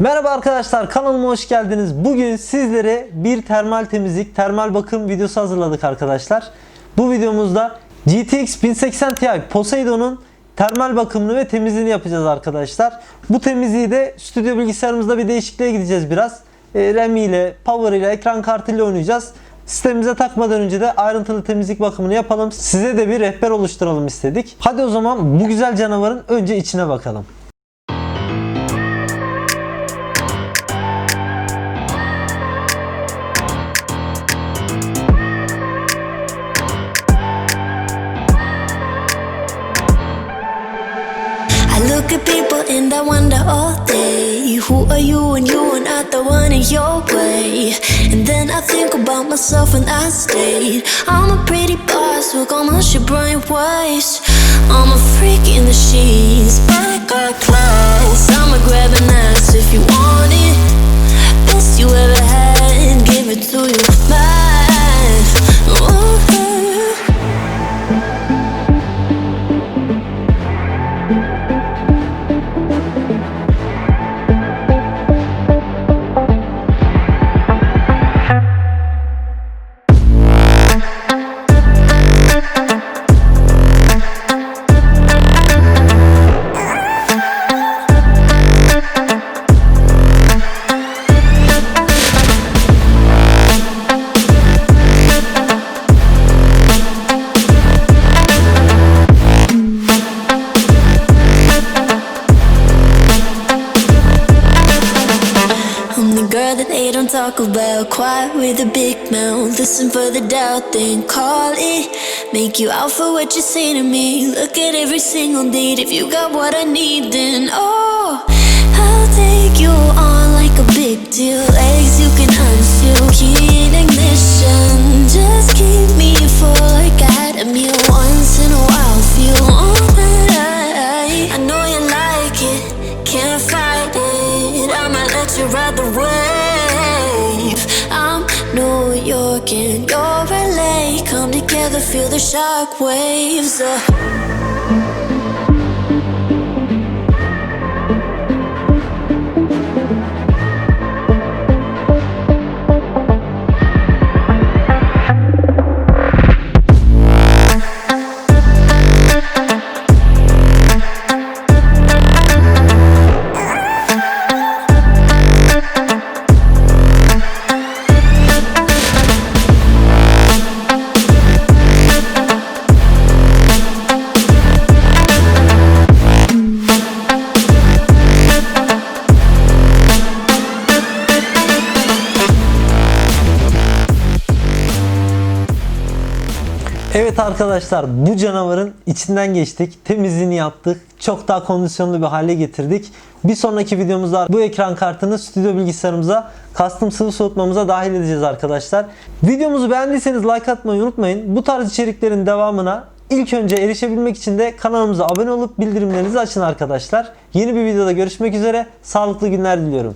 Merhaba arkadaşlar kanalıma hoş geldiniz. Bugün sizlere bir termal temizlik, termal bakım videosu hazırladık arkadaşlar. Bu videomuzda GTX 1080 Ti Poseidon'un termal bakımını ve temizliğini yapacağız arkadaşlar. Bu temizliği de stüdyo bilgisayarımızda bir değişikliğe gideceğiz biraz. E, RAM ile, power ile, ekran kartıyla oynayacağız. Sistemimize takmadan önce de ayrıntılı temizlik bakımını yapalım. Size de bir rehber oluşturalım istedik. Hadi o zaman bu güzel canavarın önce içine bakalım. Look at people and I wonder all day Who are you and you are not the one in your way? And then I think about myself and I stay I'm a pretty boss, look almost your brain waste I'm a freak in the sheets, I got class I'ma grab an ass if you want it. Best you ever had, give it to you don't talk about. Quiet with a big mouth. Listen for the doubt, then call it. Make you out for what you say to me. Look at every single date. If you got what I need, then oh, I'll take you on like a big deal. Legs you can. Key feel the shock waves. Uh. Evet arkadaşlar bu canavarın içinden geçtik. Temizliğini yaptık. Çok daha kondisyonlu bir hale getirdik. Bir sonraki videomuzda bu ekran kartını stüdyo bilgisayarımıza custom sıvı soğutmamıza dahil edeceğiz arkadaşlar. Videomuzu beğendiyseniz like atmayı unutmayın. Bu tarz içeriklerin devamına ilk önce erişebilmek için de kanalımıza abone olup bildirimlerinizi açın arkadaşlar. Yeni bir videoda görüşmek üzere. Sağlıklı günler diliyorum.